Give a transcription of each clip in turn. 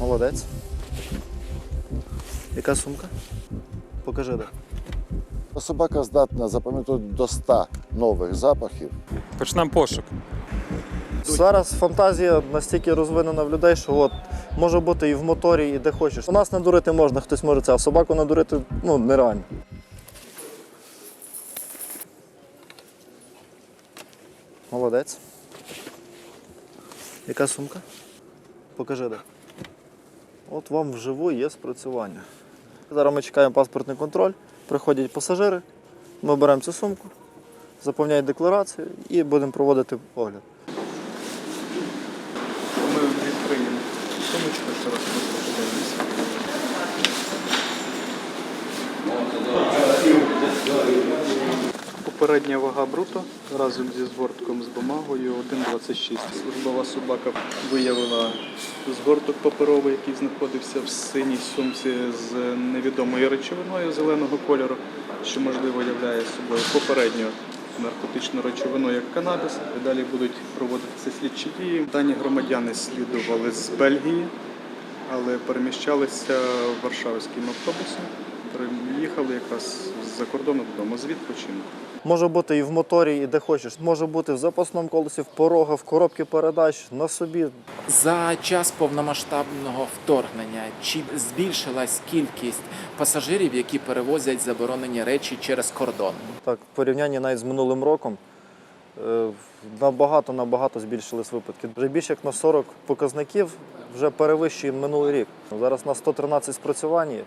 Молодець. Яка сумка? Покажи де. Собака здатна запам'ятати до 100 нових запахів. Почнемо пошук. Зараз фантазія настільки розвинена в людей, що от може бути і в моторі, і де хочеш. У нас надурити можна, хтось може це, а собаку надурити ну, нереально. Молодець. Яка сумка? Покажи де. От вам вживу є спрацювання. Зараз ми чекаємо паспортний контроль, приходять пасажири, ми беремо цю сумку, заповняють декларацію і будемо проводити огляд. Ми відкриємо сумочку, ще раз подивимося. Попередня вага бруто разом зі згортком з бумагою 1,26. Службова собака виявила згорток паперовий, який знаходився в синій сумці з невідомою речовиною зеленого кольору, що можливо являє собою попередню наркотичну речовину як канабіс. Далі будуть проводитися слідчі дії. Дані громадяни слідували з Бельгії, але переміщалися варшавським автобусом. Приїхали якраз з-за кордону додому з відпочинку. Може бути і в моторі, і де хочеш. Може бути в запасному колесі, в порогах, в коробці передач, на собі. За час повномасштабного вторгнення чи збільшилась кількість пасажирів, які перевозять заборонені речі через кордон? Так, в порівнянні навіть з минулим роком е, набагато набагато збільшились випадки. Вже більше як на 40 показників вже перевищує минулий рік. Зараз на 113 спрацювань.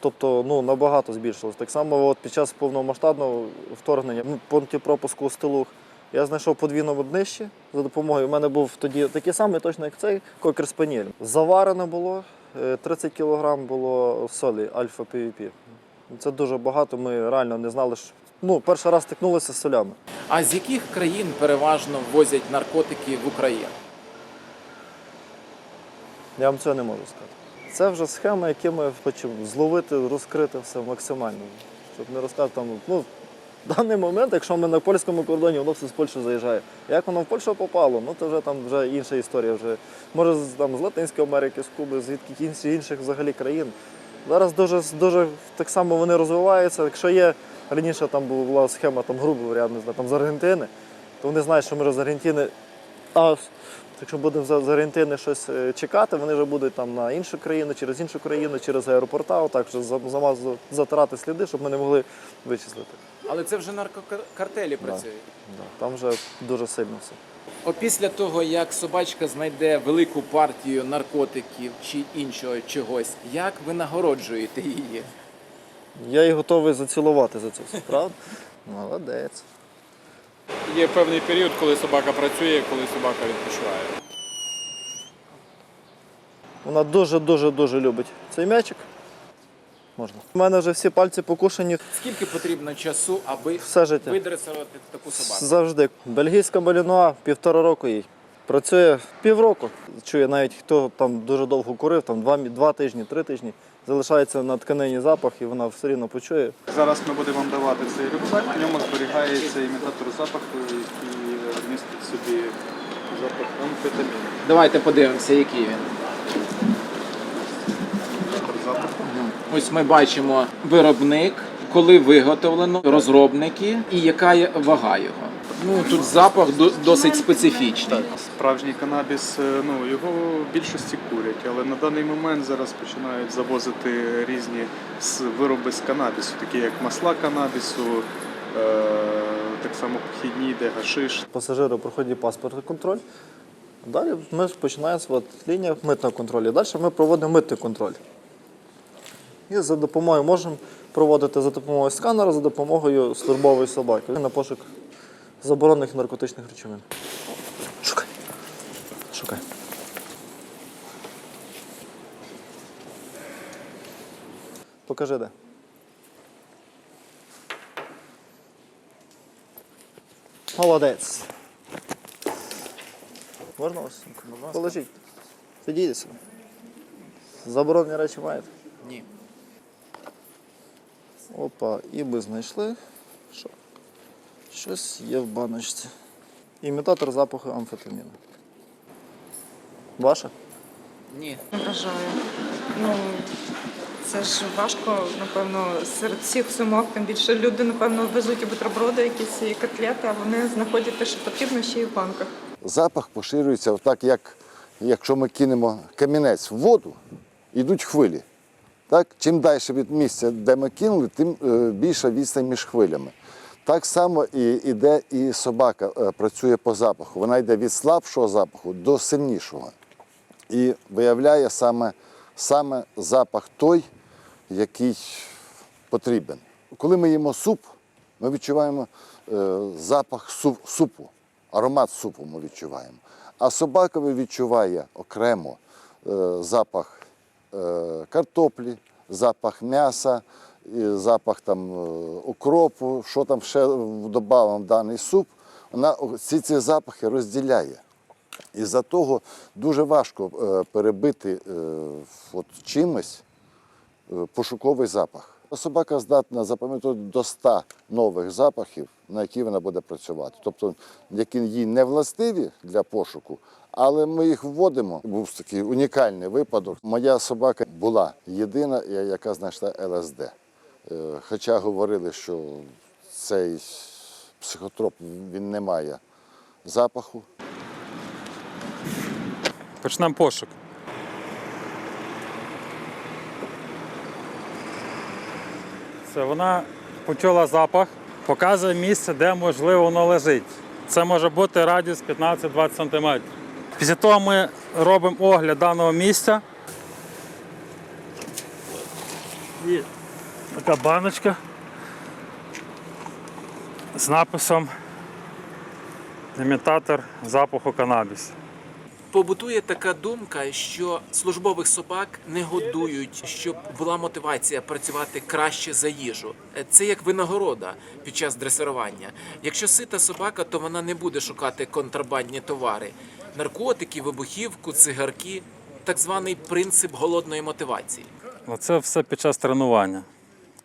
Тобто ну, набагато збільшилось. Так само от під час повномасштабного вторгнення ну, пункті пропуску у стилух я знайшов подвійне днище за допомогою. У мене був тоді такий самий, точно як цей, кокер спаніель. Заварене було, е, 30 кг було солі альфа PVP. Це дуже багато. Ми реально не знали, що ну, перший раз стикнулися з солями. А з яких країн переважно ввозять наркотики в Україну? Я вам цього не можу сказати. Це вже схема, які ми хочемо зловити, розкрити все максимально. Щоб не розказати там, ну, в даний момент, якщо ми на польському кордоні, воно все з Польщі заїжджає. Як воно в Польщу попало, ну це вже там вже інша історія. Вже, може з, там, з Латинської Америки, з Куби, звідки інші інших взагалі країн. Зараз дуже, дуже так само вони розвиваються. Якщо є раніше там була схема, там, грубо говоря, не знаю, там, з Аргентини, то вони знають, що ми з Аргентини. А якщо будемо з Аргентини щось е, чекати, вони вже будуть там на іншу країну, через іншу країну, через аеропорта, отак вже за- замаз- затирати сліди, щоб ми не могли вичислити. Але це вже наркокартелі працюють. Да, там вже дуже сильно все. Опісля того, як собачка знайде велику партію наркотиків чи іншого чогось, як ви нагороджуєте її? Я і готовий зацілувати за це все, правда? Молодець. Є певний період, коли собака працює, коли собака відпочиває. Вона дуже-дуже дуже любить цей м'ячик. Можна. У мене вже всі пальці покушені Скільки потрібно часу, аби все життя. видресувати таку собаку? Завжди. Бельгійська балінуа півтора року їй. Працює півроку. Чує навіть хто там дуже довго курив, там два, два тижні, три тижні. Залишається на тканині запах і вона все рівно почує. Зараз ми будемо вам давати цей рюкзак, в ньому зберігається імітатор запаху, який містить собі запах амфетаміну. Давайте подивимося, який він. Імітатор запаху. Ось ми бачимо виробник, коли виготовлено, розробники і яка є вага його. Ну тут запах досить специфічний. Справжній канабіс, е, ну його в більшості курять, але на даний момент зараз починають завозити різні вироби з канабісу, такі як масла канабісу, е, так само похідні, де гашиш. Пасажири проходять паспортний контроль. Далі ми починаємо от, лінія митного контролю. Далі ми проводимо митний контроль. І за допомогою можемо проводити за допомогою сканера, за допомогою службової собаки на пошук заборонених наркотичних речовин. Шукай. Шукай. Покажи де. Молодець. Можна вас? Положіть. Сидіть собі. Заборонені речі маєте? Ні. Опа, і ми знайшли. Що? Щось є в баночці. Імітатор запаху амфетаміну. Ваша? Ні. Не вражає. Ну, це ж важко, напевно, серед всіх сумок, тим більше люди, напевно, везуть і бутерброди, якісь і котлети, а вони знаходять те, що потрібно, ще й в банках. Запах поширюється так, як якщо ми кинемо камінець в воду, йдуть хвилі. Так? Чим далі від місця, де ми кинули, тим е, більша відстань між хвилями. Так само і йде і собака е, працює по запаху. Вона йде від слабшого запаху до сильнішого. І виявляє саме, саме запах той, який потрібен. Коли ми їмо суп, ми відчуваємо е, запах су- супу, аромат супу ми відчуваємо. А собака відчуває окремо е, запах е, картоплі, запах м'яса, і запах там, е, укропу, що там ще додамо даний суп. Вона всі ці запахи розділяє. І за того дуже важко е, перебити е, от чимось пошуковий запах. Собака здатна запам'ятати до 100 нових запахів, на які вона буде працювати. Тобто, які їй не властиві для пошуку, але ми їх вводимо. Був такий унікальний випадок. Моя собака була єдина, яка знайшла ЛСД. Е, Хоча говорили, що цей психотроп він не має запаху. Почнемо пошук. Це вона почула запах, показує місце, де можливо воно лежить. Це може бути радіус 15-20 см. Після того ми робимо огляд даного місця. Така баночка з написом імітатор запаху канабісу. Побутує така думка, що службових собак не годують, щоб була мотивація працювати краще за їжу. Це як винагорода під час дресирування. Якщо сита собака, то вона не буде шукати контрабандні товари, наркотики, вибухівку, цигарки, так званий принцип голодної мотивації. Це все під час тренування.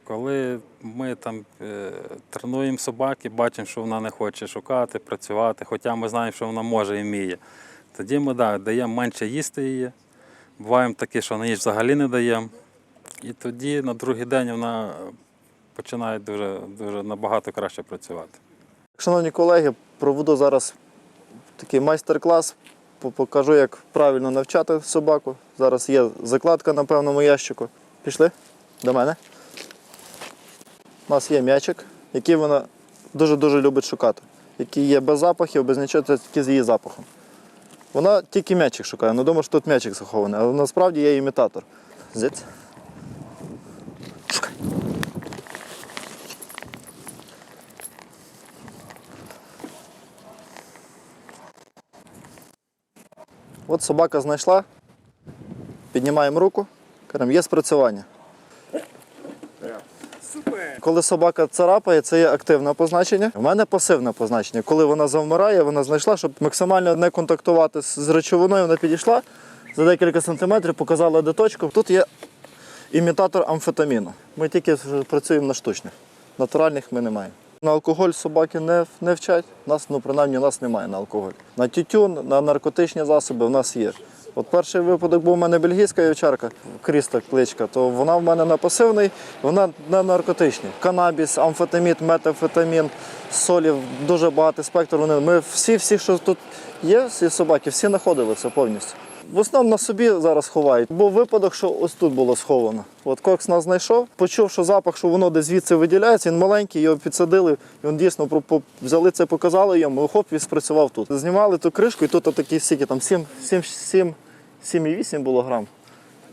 Коли ми там е, тренуємо собаки, бачимо, що вона не хоче шукати, працювати, хоча ми знаємо, що вона може і вміє. Тоді ми да, даємо менше їсти її. Буваємо такі, що на їж взагалі не даємо. І тоді на другий день вона починає дуже, дуже набагато краще працювати. Шановні колеги, проведу зараз такий майстер-клас, покажу, як правильно навчати собаку. Зараз є закладка на певному ящику. Пішли до мене. У нас є м'ячик, який вона дуже-дуже любить шукати. Який є без запахів, без нічого, це тільки з її запахом. Вона тільки м'ячик шукає, вона думає, що тут м'ячик захований, але насправді є імітатор. Шукай. От собака знайшла, піднімаємо руку, кажемо, є спрацювання. Коли собака царапає, це є активне позначення. У мене пасивне позначення. Коли вона завмирає, вона знайшла, щоб максимально не контактувати з речовиною, вона підійшла за декілька сантиметрів, показала де точку. Тут є імітатор амфетаміну. Ми тільки працюємо на штучних. Натуральних ми не маємо. На алкоголь собаки не, не вчать. Нас, ну, принаймні, нас немає на алкоголь. На тютюн, на наркотичні засоби в нас є. От перший випадок був у мене бельгійська вівчарка, Кріста кличка, то вона в мене на пасивний, вона на наркотичний. Канабіс, амфетамід, метамфетамін, солі, дуже багатий спектр. Вони, ми всі, всі, що тут є, всі собаки, всі знаходили це повністю. В основному на собі зараз ховають. Був випадок, що ось тут було сховано. От Кокс нас знайшов, почув, що запах, що воно десь звідси виділяється, він маленький, його підсадили, і він дійсно взяли це, показали йому, хоп, він спрацював тут. Знімали ту кришку, і тут такі стільки, там 7, 7, 7, 7,8 було грам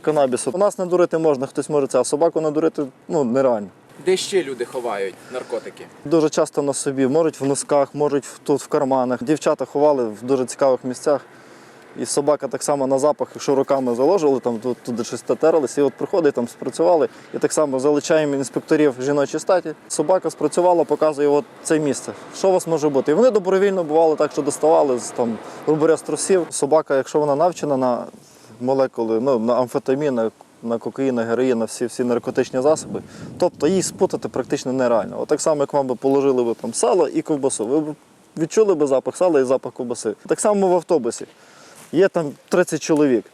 канабісу. У нас надурити можна, хтось може це, а собаку надурити ну, нереально. Де ще люди ховають наркотики? Дуже часто на собі, можуть в носках, можуть тут в карманах. Дівчата ховали в дуже цікавих місцях. І собака так само на запах, якщо руками заложили, там туди щось татерлися, і от приходить, там спрацювали, і так само залучаємо інспекторів жіночої статі. Собака спрацювала, показує от це місце. Що у вас може бути? І вони добровільно бували так, що доставали з там рубаря з трусів. Собака, якщо вона навчена на молекули, ну на амфетамін, на, на кокаїн, на героїн, на всі, всі наркотичні засоби, тобто її спутати практично нереально. От так само, як вам би положили ви там сало і ковбасу. Ви б відчули би запах сала і запах ковбаси. Так само в автобусі. Є там 30 чоловік.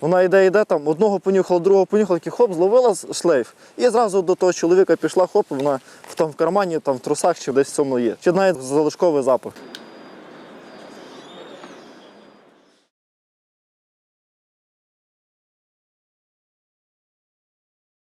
Вона йде, йде там, одного понюхала, другого понюхала, такий хоп, зловила шлейф. І зразу до того чоловіка пішла, хоп, вона там в кармані, там в трусах чи десь в цьому є. Чи навіть залишковий запах.